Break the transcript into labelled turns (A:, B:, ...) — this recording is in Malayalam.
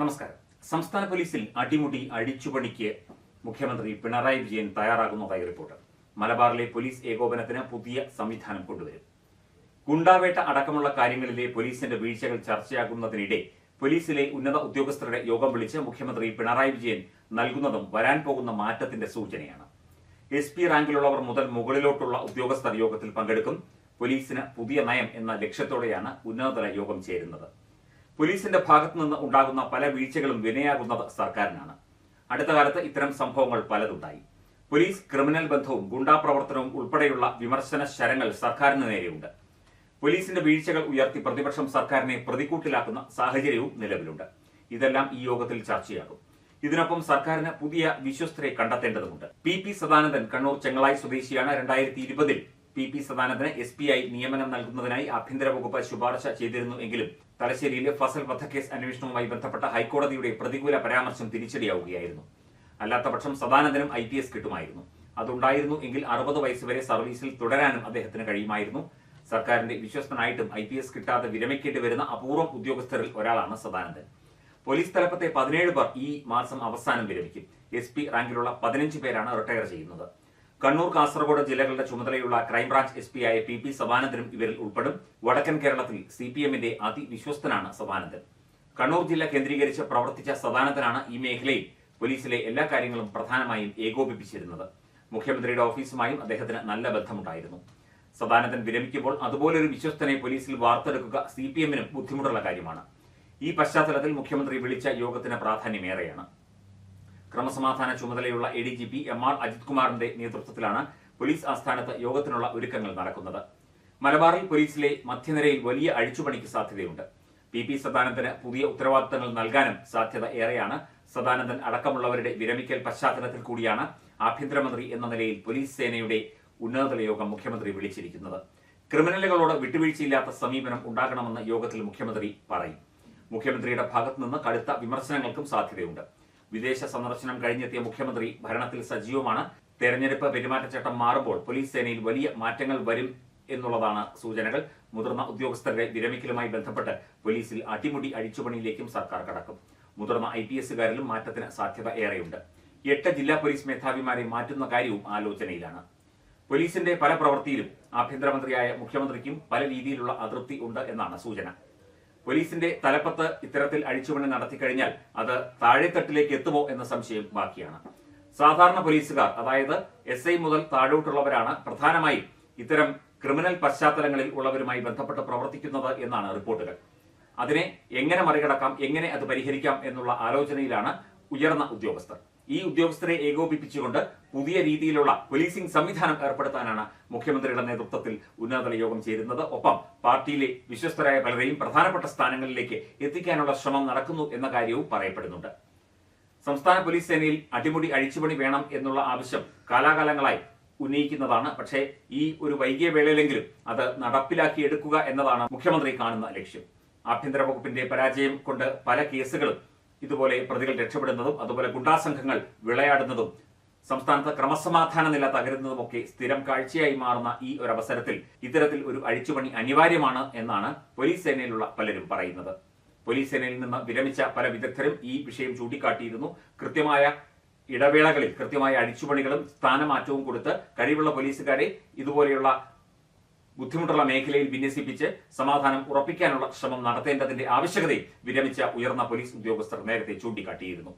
A: നമസ്കാരം. സംസ്ഥാന പോലീസിൽ അടിമുടി അഴിച്ചുപണിക്ക് മുഖ്യമന്ത്രി പിണറായി വിജയൻ തയ്യാറാകുന്നതായി റിപ്പോർട്ട്. മലബാറിലെ പോലീസ് ഏകോപനത്തിന് പുതിയ സംവിധാനം കൊണ്ടുവരും. ഗുണ്ടാവേട്ട അടക്കമുള്ള കാര്യങ്ങളിലെ പോലീസിന്റെ വീഴ്ചകൾ ചർച്ചയാകുന്നതിനിടെ പോലീസിലെ ഉന്നത ഉദ്യോഗസ്ഥരുടെ യോഗം വിളിച്ച് മുഖ്യമന്ത്രി പിണറായി വിജയൻ നൽകുന്നതും വരാൻ പോകുന്ന മാറ്റത്തിന്റെ സൂചനയാണ്. എസ് പി റാങ്കിലുള്ളവർ മുതൽ മുകളിലോട്ടുള്ള ഉദ്യോഗസ്ഥർ യോഗത്തിൽ പങ്കെടുക്കും. പോലീസിന് പുതിയ നയം എന്ന ലക്ഷ്യത്തോടെയാണ് ഉന്നതതല യോഗം ചേരുന്നത്. പോലീസിന്റെ ഭാഗത്തു നിന്ന് ഉണ്ടാകുന്ന പല വീഴ്ചകളും വിനയാകുന്നത് സർക്കാരിനാണ്. അടുത്ത കാലത്ത് ഇത്തരം സംഭവങ്ങൾ പലതുണ്ടായി. പോലീസ് ക്രിമിനൽ ബന്ധവും ഗുണ്ടാ പ്രവർത്തനവും ഉൾപ്പെടെയുള്ള വിമർശന ശരങ്ങൾ സർക്കാരിന് നേരെയുണ്ട്. പോലീസിന്റെ വീഴ്ചകൾ ഉയർത്തി പ്രതിപക്ഷം സർക്കാരിനെ പ്രതിക്കൂട്ടിലാക്കുന്ന സാഹചര്യവും നിലവിലുണ്ട്. ഇതെല്ലാം ഈ യോഗത്തിൽ ചർച്ചയാകും. ഇതിനൊപ്പം സർക്കാരിന് പുതിയ വിശ്വസ്തരെ കണ്ടെത്തേണ്ടതുണ്ട്. പി പി സദാനന്ദൻ കണ്ണൂർ ചെങ്ങളായി സ്വദേശിയാണ്. രണ്ടായിരത്തി ഇരുപതിൽ പി പി സദാനന്ദന് എസ് പി ഐ നിയമനം നൽകുന്നതിനായി ആഭ്യന്തര വകുപ്പ് ശുപാർശ ചെയ്തിരുന്നു എങ്കിലും തലശ്ശേരിയിലെ ഫസൽ വധക്കേസ് അന്വേഷണവുമായി ബന്ധപ്പെട്ട ഹൈക്കോടതിയുടെ പ്രതികൂല പരാമർശം തിരിച്ചടിയാവുകയായിരുന്നു. അല്ലാത്തപക്ഷം സദാനന്ദനും ഐ പി എസ് കിട്ടുമായിരുന്നു. അതുണ്ടായിരുന്നു എങ്കിൽ അറുപത് വയസ്സുവരെ സർവീസിൽ തുടരാനും അദ്ദേഹത്തിന് കഴിയുമായിരുന്നു. സർക്കാരിന്റെ വിശ്വസ്തനായിട്ടും ഐ പി എസ് കിട്ടാതെ വിരമിക്കേണ്ടി വരുന്ന അപൂർവം ഉദ്യോഗസ്ഥരിൽ ഒരാളാണ് സദാനന്ദൻ. പോലീസ് തലപ്പത്തെ പതിനേഴ് പേർ ഈ മാസം അവസാനം വിരമിക്കും. എസ് പി റാങ്കിലുള്ള പതിനഞ്ച് പേരാണ് റിട്ടയർ ചെയ്യുന്നത്. കണ്ണൂർ കാസർഗോഡ് ജില്ലകളുടെ ചുമതലയുള്ള ക്രൈംബ്രാഞ്ച് എസ് പി ആയ പി പി സദാനന്ദനും ഇവരിൽ ഉൾപ്പെടും. വടക്കൻ കേരളത്തിൽ സി പി എമ്മിന്റെ അതിവിശ്വസ്തനാണ് സബാനന്ദൻ കണ്ണൂർ ജില്ല കേന്ദ്രീകരിച്ച് പ്രവർത്തിച്ച സദാനന്ദനാണ് ഈ മേഖലയിൽ പോലീസിലെ എല്ലാ കാര്യങ്ങളും പ്രധാനമായും ഏകോപിപ്പിച്ചിരുന്നത്. മുഖ്യമന്ത്രിയുടെ ഓഫീസുമായും അദ്ദേഹത്തിന് നല്ല ബന്ധമുണ്ടായിരുന്നു. സദാനന്ദൻ വിരമിക്കുമ്പോൾ അതുപോലൊരു വിശ്വസ്തനെ പോലീസിൽ വാർത്തെടുക്കുക സി പി എമ്മിനും ബുദ്ധിമുട്ടുള്ള കാര്യമാണ്. ഈ പശ്ചാത്തലത്തിൽ മുഖ്യമന്ത്രി വിളിച്ച യോഗത്തിന് പ്രാധാന്യമേറെയാണ്. ക്രമസമാധാന ചുമതലയുള്ള A D G P M R Ajith കുമാറിന്റെ നേതൃത്വത്തിലാണ് പോലീസ് ആസ്ഥാനത്ത് യോഗത്തിനുള്ള ഒരുക്കങ്ങൾ നടക്കുന്നത്. മലബാറിൽ പോലീസിലെ മധ്യനിരയിൽ വലിയ അഴിച്ചുപണിക്ക് സാധ്യതയുണ്ട്. പി പി സദാനന്ദന് പുതിയ ഉത്തരവാദിത്തങ്ങൾ നൽകാനും സാധ്യത ഏറെയാണ്. സദാനന്ദൻ അടക്കമുള്ളവരുടെ വിരമിക്കൽ പശ്ചാത്തലത്തിൽ കൂടിയാണ് ആഭ്യന്തരമന്ത്രി എന്ന നിലയിൽ പോലീസ് സേനയുടെ ഉന്നതതല യോഗം മുഖ്യമന്ത്രി വിളിച്ചിരിക്കുന്നത്. ക്രിമിനലുകളോട് വിട്ടുവീഴ്ചയില്ലാത്ത സമീപനം ഉണ്ടാകണമെന്ന് യോഗത്തിൽ മുഖ്യമന്ത്രി പറയും. മുഖ്യമന്ത്രിയുടെ ഭാഗത്തുനിന്ന് കടുത്ത വിമർശനങ്ങൾക്കും സാധ്യതയുണ്ട്. വിദേശ സന്ദർശനം കഴിഞ്ഞെത്തിയ മുഖ്യമന്ത്രി ഭരണത്തിൽ സജീവമാണ്. തെരഞ്ഞെടുപ്പ് പെരുമാറ്റച്ചട്ടം മാറുമ്പോൾ പോലീസ് സേനയിൽ വലിയ മാറ്റങ്ങൾ വരും എന്നുള്ളതാണ് സൂചനകൾ. മുതിർന്ന ഉദ്യോഗസ്ഥരുടെ വിരമിക്കലുമായി ബന്ധപ്പെട്ട് പോലീസിൽ അടിമുടി അഴിച്ചുപണിയിലേക്കും സർക്കാർ കടക്കും. മുതിർന്ന ഐ പി എസുകാരിലും മാറ്റത്തിന് സാധ്യത ഏറെയുണ്ട്. എട്ട് ജില്ലാ പോലീസ് മേധാവിമാരെ മാറ്റുന്ന കാര്യവും ആലോചനയിലാണ്. പോലീസിന്റെ പല പ്രവൃത്തിയിലും ആഭ്യന്തരമന്ത്രിയായ മുഖ്യമന്ത്രിക്കും പല രീതിയിലുള്ള അതൃപ്തി ഉണ്ട് എന്നാണ് സൂചന. പോലീസിന്റെ തലപ്പത്ത് ഇത്തരത്തിൽ അഴിച്ചുപണി നടത്തിക്കഴിഞ്ഞാൽ അത് താഴെത്തട്ടിലേക്ക് എത്തുമോ എന്ന സംശയം ബാക്കിയാണ്. സാധാരണ പോലീസുകാർ അതായത് എസ് ഐ മുതൽ താഴോട്ടുള്ളവരാണ് പ്രധാനമായും ഇത്തരം ക്രിമിനൽ പശ്ചാത്തലങ്ങളിൽ ഉള്ളവരുമായി ബന്ധപ്പെട്ട് പ്രവർത്തിക്കുന്നത് എന്നാണ് റിപ്പോർട്ടുകൾ. അതിനെ എങ്ങനെ മറികടക്കാം എങ്ങനെ അത് പരിഹരിക്കാം എന്നുള്ള ആലോചനയിലാണ് ഉയർന്ന ഉദ്യോഗസ്ഥർ. ഈ ഉദ്യോഗസ്ഥരെ ഏകോപിപ്പിച്ചുകൊണ്ട് പുതിയ രീതിയിലുള്ള പോലീസിംഗ് സംവിധാനം ഏർപ്പെടുത്താനാണ് മുഖ്യമന്ത്രിയുടെ നേതൃത്വത്തിൽ ഉന്നതതല യോഗം ചേരുന്നത്. ഒപ്പം പാർട്ടിയിലെ വിശ്വസ്തരായ പലരെയും പ്രധാനപ്പെട്ട സ്ഥാനങ്ങളിലേക്ക് എത്തിക്കാനുള്ള ശ്രമം നടക്കുന്നു എന്ന കാര്യവും പറയപ്പെടുന്നുണ്ട്. സംസ്ഥാന പോലീസ് സേനയിൽ അടിമുടി അഴിച്ചുപണി വേണം എന്നുള്ള ആവശ്യം കാലാകാലങ്ങളായി ഉന്നയിക്കുന്നതാണ്. പക്ഷേ ഈ ഒരു വൈകിയ വേളയിലെങ്കിലും അത് നടപ്പിലാക്കിയെടുക്കുക എന്നതാണ് മുഖ്യമന്ത്രി കാണുന്ന ലക്ഷ്യം. ആഭ്യന്തര വകുപ്പിന്റെ പരാജയം കൊണ്ട് പല കേസുകളും ഇതുപോലെ പ്രതികൾ രക്ഷപ്പെടുന്നതും അതുപോലെ ഗുണ്ടാസംഘങ്ങൾ വിളയാടുന്നതും സംസ്ഥാനത്ത് ക്രമസമാധാന നില തകരുന്നതുമൊക്കെ സ്ഥിരം കാഴ്ചയായി മാറുന്ന ഈ ഒരു അവസരത്തിൽ ഇത്തരത്തിൽ ഒരു അഴിച്ചുപണി അനിവാര്യമാണ് എന്നാണ് പോലീസ് സേനയിലുള്ള പലരും പറയുന്നത്. പോലീസ് സേനയിൽ നിന്ന് വിരമിച്ച പല വിദഗ്ധരും ഈ വിഷയം ചൂണ്ടിക്കാട്ടിയിരുന്നു. കൃത്യമായ ഇടവേളകളിൽ കൃത്യമായ അഴിച്ചുപണികളും സ്ഥാനമാറ്റവും കൊടുത്ത് കഴിവുള്ള പോലീസുകാരെ ഇതുപോലെയുള്ള ബുദ്ധിമുട്ടുള്ള മേഖലയിൽ വിന്യസിപ്പിച്ച് സമാധാനം ഉറപ്പിക്കാനുള്ള ശ്രമം നടത്തേണ്ടതിന്റെ ആവശ്യകതയും വിരമിച്ച ഉയർന്ന പോലീസ് ഉദ്യോഗസ്ഥർ നേരത്തെ ചൂണ്ടിക്കാട്ടിയിരുന്നു